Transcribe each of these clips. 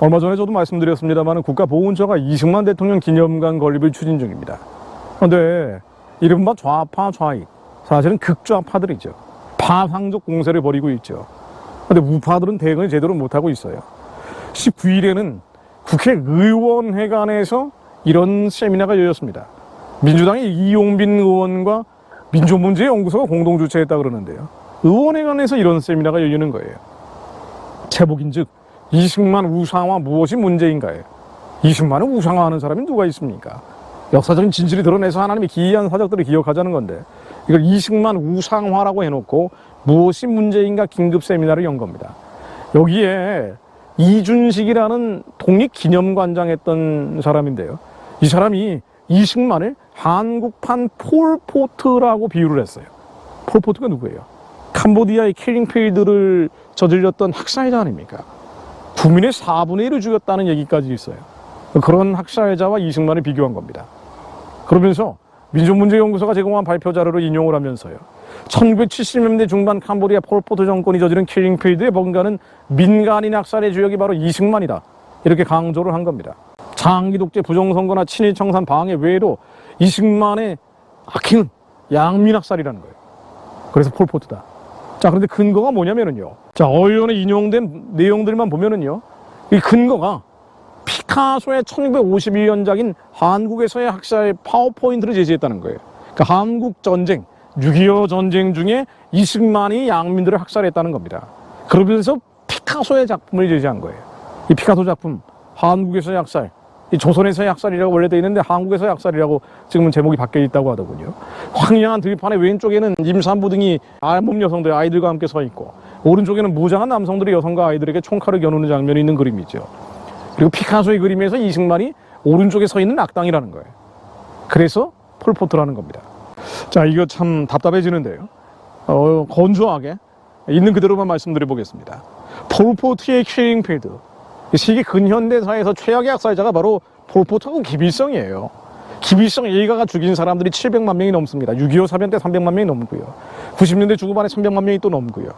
얼마 전에 저도 말씀드렸습니다만 국가보훈처가 이승만 대통령 기념관 건립을 추진 중입니다. 그런데 이른바 좌파 좌익 사실은 극좌파들이죠. 파상적 공세를 벌이고 있죠. 그런데 우파들은 대응을 제대로 못하고 있어요. 19일에는 국회의원회관에서 이런 세미나가 열렸습니다. 민주당의 이용빈 의원과 민주문제연구소가 공동 주최했다 그러는데요. 의원회관에서 이런 세미나가 열리는 거예요. 제목인즉 이승만 우상화 무엇이 문제인가요? 이승만을 우상화하는 사람이 누가 있습니까? 역사적인 진실을 드러내서 하나님의 기이한 사적들을 기억하자는 건데 이걸 이승만 우상화라고 해놓고 무엇이 문제인가 긴급 세미나를 연 겁니다. 여기에 이준식이라는 독립기념관장 했던 사람인데요. 이 사람이 이승만을 한국판 폴포트라고 비유를 했어요. 폴포트가 누구예요? 캄보디아의 킬링필드를 저질렀던 학살자 아닙니까? 국민의 4분의 1을 죽였다는 얘기까지 있어요. 그런 학살자와 이승만을 비교한 겁니다. 그러면서 민족문제연구소가 제공한 발표 자료를 인용을 하면서요. 1970년대 중반 캄보디아 폴포트 정권이 저지른 킬링필드의 뭔가는 민간인 학살의 주역이 바로 이승만이다. 이렇게 강조를 한 겁니다. 장기 독재 부정선거나 친일 청산 방해 외에도 이승만의 악행은 양민 학살이라는 거예요. 그래서 폴포트다. 자, 그런데 근거가 뭐냐면은요. 자, 언론에 인용된 내용들만 보면은요. 이 근거가 피카소의 1951년작인 한국에서의 학살 파워포인트를 제시했다는 거예요. 그러니까 한국 전쟁, 6.25 전쟁 중에 이승만이 양민들을 학살했다는 겁니다. 그러면서 피카소의 작품을 제시한 거예요. 이 피카소 작품, 한국에서의 학살, 이 조선에서의 학살이라고 원래 돼 있는데 한국에서의 학살이라고 지금은 제목이 바뀌어 있다고 하더군요. 황량한 들판의 왼쪽에는 임산부 등이 알몸 여성들 아이들과 함께 서 있고 오른쪽에는 무장한 남성들이 여성과 아이들에게 총칼을 겨누는 장면이 있는 그림이죠. 그리고 피카소의 그림에서 이승만이 오른쪽에 서 있는 악당이라는 거예요. 그래서 폴포트라는 겁니다. 자, 이거 참 답답해지는데요. 어, 건조하게 있는 그대로만 말씀드려 보겠습니다. 폴포트의 킬링필드. 세계 근현대사에서 최악의 학살자가 바로 폴포트하고 기빌성이에요. 기빌성 일가가 죽인 사람들이 700만 명이 넘습니다. 6.25 사변 때 300만 명이 넘고요. 90년대 중후반에 300만 명이 또 넘고요.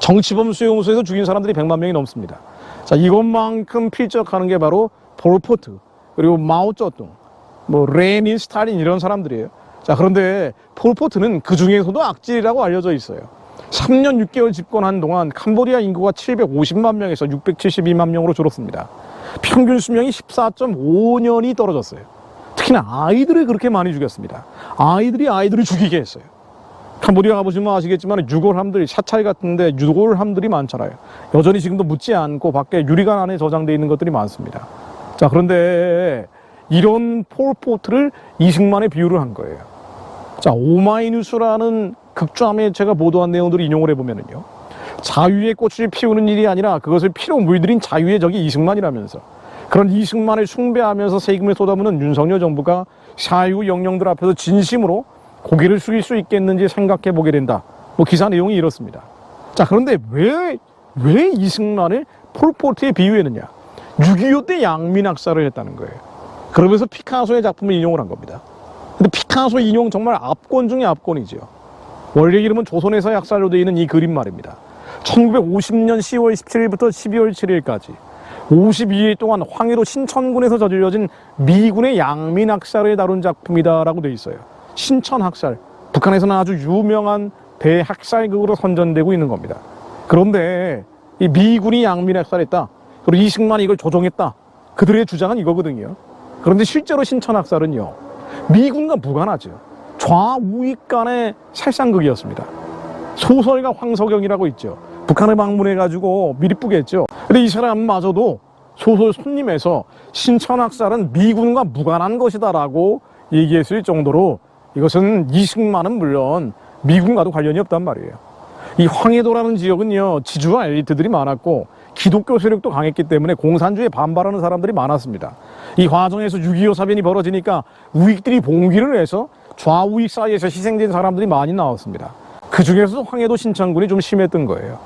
정치범 수용소에서 죽인 사람들이 100만 명이 넘습니다. 자, 이것만큼 필적하는 게 바로 폴포트, 그리고 마오쩌둥, 뭐 레닌, 스탈린 이런 사람들이에요. 자, 그런데 폴포트는 그 중에서도 악질이라고 알려져 있어요. 3년 6개월 집권한 동안 캄보디아 인구가 750만 명에서 672만 명으로 줄었습니다. 평균 수명이 14.5년이 떨어졌어요. 특히나 아이들을 그렇게 많이 죽였습니다. 아이들이 아이들을 죽이게 했어요. 캄보디아 가보시면 아시겠지만 유골함들, 샤차이 같은데 유골함들이 많잖아요. 여전히 지금도 묻지 않고 밖에 유리관 안에 저장되어 있는 것들이 많습니다. 자, 그런데 이런 폴포트를 이승만에 비유를 한 거예요. 자, 오마이뉴스라는 극좌 매체가 보도한 내용들을 인용을 해보면은요. 자유의 꽃을 피우는 일이 아니라 그것을 피로 물들인 자유의 적이 이승만이라면서 그런 이승만을 숭배하면서 세금을 쏟아부는 윤석열 정부가 사유 영령들 앞에서 진심으로 고개를 숙일 수 있겠는지 생각해 보게 된다. 뭐 기사 내용이 이렇습니다. 자, 그런데 왜, 왜 이승만을 폴포트에 비유했느냐? 6.25 때 양민 학살을 했다는 거예요. 그러면서 피카소의 작품을 인용을 한 겁니다. 근데 피카소 인용 정말 압권 중에 압권이죠. 원래 이름은 조선에서의 학살로 되어 있는 이 그림 말입니다. 1950년 10월 17일부터 12월 7일까지 52일 동안 황해도 신천군에서 저질러진 미군의 양민 학살을 다룬 작품이다라고 되어 있어요. 신천 학살. 북한에서는 아주 유명한 대학살극으로 선전되고 있는 겁니다. 그런데 이 미군이 양민 학살했다. 그리고 이승만이 이걸 조종했다. 그들의 주장은 이거거든요. 그런데 실제로 신천 학살은요. 미군과 무관하죠. 좌우익 간의 살상극이었습니다. 소설가 황석영이라고 있죠. 북한을 방문해가지고 미리쁘겠죠. 근데 이 사람마저도 소설 손님에서 신천학살은 미군과 무관한 것이다라고 얘기했을 정도로 이것은 이승만은 물론 미군과도 관련이 없단 말이에요. 이 황해도라는 지역은요, 지주와 엘리트들이 많았고, 기독교 세력도 강했기 때문에 공산주의에 반발하는 사람들이 많았습니다. 이 과정에서 6.25 사변이 벌어지니까 우익들이 봉기를 해서 좌우익 사이에서 희생된 사람들이 많이 나왔습니다. 그 중에서도 황해도 신천군이 좀 심했던 거예요.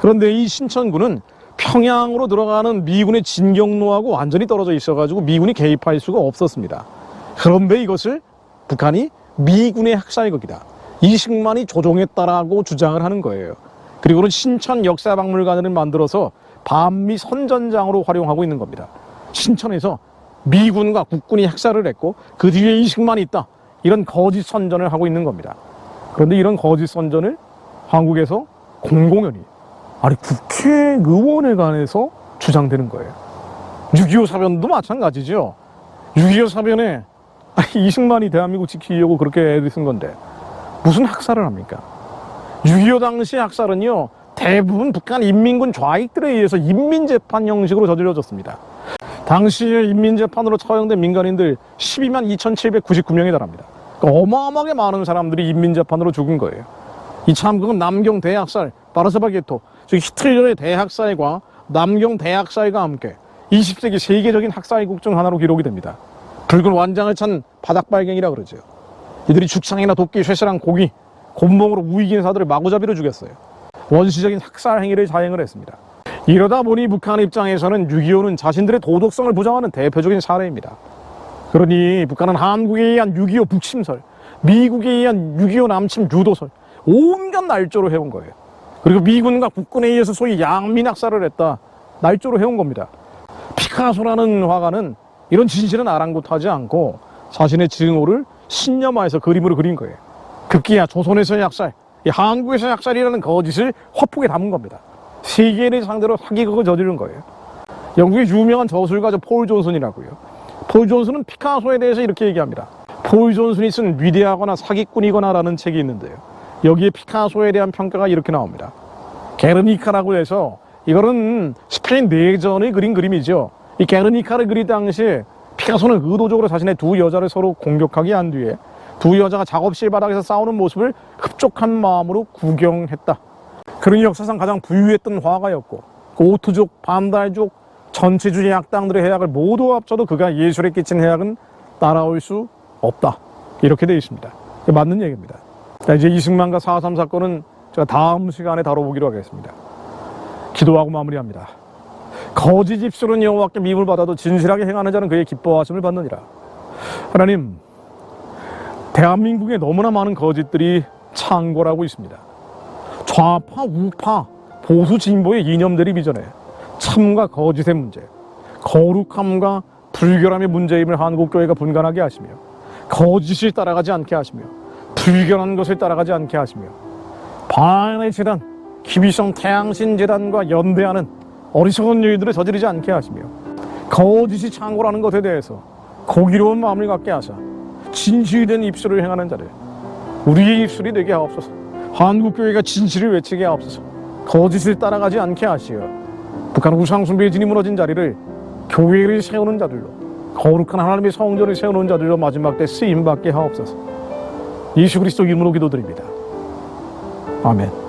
그런데 이 신천군은 평양으로 들어가는 미군의 진격로하고 완전히 떨어져 있어가지고 미군이 개입할 수가 없었습니다. 그런데 이것을 북한이 미군의 학살극이다. 이승만이 조종했다라고 주장을 하는 거예요. 그리고는 신천 역사박물관을 만들어서 반미 선전장으로 활용하고 있는 겁니다. 신천에서 미군과 국군이 학살을 했고 그 뒤에 이식만 있다. 이런 거짓 선전을 하고 있는 겁니다. 그런데 이런 거짓 선전을 한국에서 공공연히 아니 국회의원회관에서 주장되는 거예요. 6.25 사변도 마찬가지죠. 6.25 사변에 이승만이 대한민국 지키려고 그렇게 애를 쓴 건데 무슨 학살을 합니까? 6.25 당시 학살은요 대부분 북한 인민군 좌익들에 의해서 인민재판 형식으로 저질러졌습니다. 당시에 인민재판으로 처형된 민간인들 12만 2,799명에 달합니다. 어마어마하게 많은 사람들이 인민재판으로 죽은 거예요. 이참 그건 남경 대학살, 바르사바 게토, 즉 히틀러의 대학살과 남경 대학살과 함께 20세기 세계적인 학살국 중 하나로 기록이 됩니다. 붉은 완장을 찬 바닥발갱이라 그러죠. 이들이 죽창이나 도끼, 쇠사랑 고기, 곤봉으로 우익인 사들을 마구잡이로 죽였어요. 원시적인 학살 행위를 자행을 했습니다. 이러다 보니 북한 입장에서는 6.25는 자신들의 도덕성을 부정하는 대표적인 사례입니다. 그러니 북한은 한국에 의한 6.25 북침설, 미국에 의한 6.25 남침 유도설, 온갖 날조로 해온 거예요. 그리고 미군과 국군에 의해서 소위 양민학살을 했다. 날조로 해온 겁니다. 피카소라는 화가는 이런 진실은 아랑곳하지 않고 자신의 증오를 신념화해서 그림으로 그린 거예요. 급기야 조선에서의 학살, 이 한국에서의 학살이라는 거짓을 화폭에 담은 겁니다. 세계를 상대로 사기극을 저지른 거예요. 영국의 유명한 저술가죠 폴 존슨이라고요. 폴 존슨은 피카소에 대해서 이렇게 얘기합니다. 폴 존슨이 쓴 위대하거나 사기꾼이거나 라는 책이 있는데요. 여기에 피카소에 대한 평가가 이렇게 나옵니다. 게르니카라고 해서 이거는 스페인 내전의 그린 그림이죠. 이 게르니카를 그릴 당시에 피카소는 의도적으로 자신의 두 여자를 서로 공격하게 한 뒤에 두 여자가 작업실 바닥에서 싸우는 모습을 흡족한 마음으로 구경했다. 그러니 역사상 가장 부유했던 화가였고 그 오투족, 반달족, 전체주의 악당들의 해악을 모두 합쳐도 그가 예술에 끼친 해악은 따라올 수 없다. 이렇게 되어 있습니다. 맞는 얘기입니다. 자, 이제 이승만과 4.3 사건은 제가 다음 시간에 다뤄보기로 하겠습니다. 기도하고 마무리합니다. 거짓 입술은 여호와께 미움을 받아도 진실하게 행하는 자는 그의 기뻐하심을 받느니라. 하나님, 대한민국에 너무나 많은 거짓들이 창궐하고 있습니다. 좌파, 우파, 보수 진보의 이념들이 비전해 참과 거짓의 문제, 거룩함과 불결함의 문제임을 한국교회가 분간하게 하시며 거짓을 따라가지 않게 하시며 불결한 것을 따라가지 않게 하시며 반의 재단, 기비성 태양신 재단과 연대하는 어리석은 일들을 저지르지 않게 하시며 거짓이 창궐하는 것에 대해서 고기로운 마음을 갖게 하사 진실된 입술을 행하는 자를 우리의 입술이 되게 하옵소서. 한국교회가 진실을 외치게 하옵소서. 거짓을 따라가지 않게 하시어 북한 우상 숭배의 진이 무너진 자리를 교회를 세우는 자들로 거룩한 하나님의 성전을 세우는 자들로 마지막 때 쓰임 받게 하옵소서. 예수 그리스도 이름으로 기도드립니다. 아멘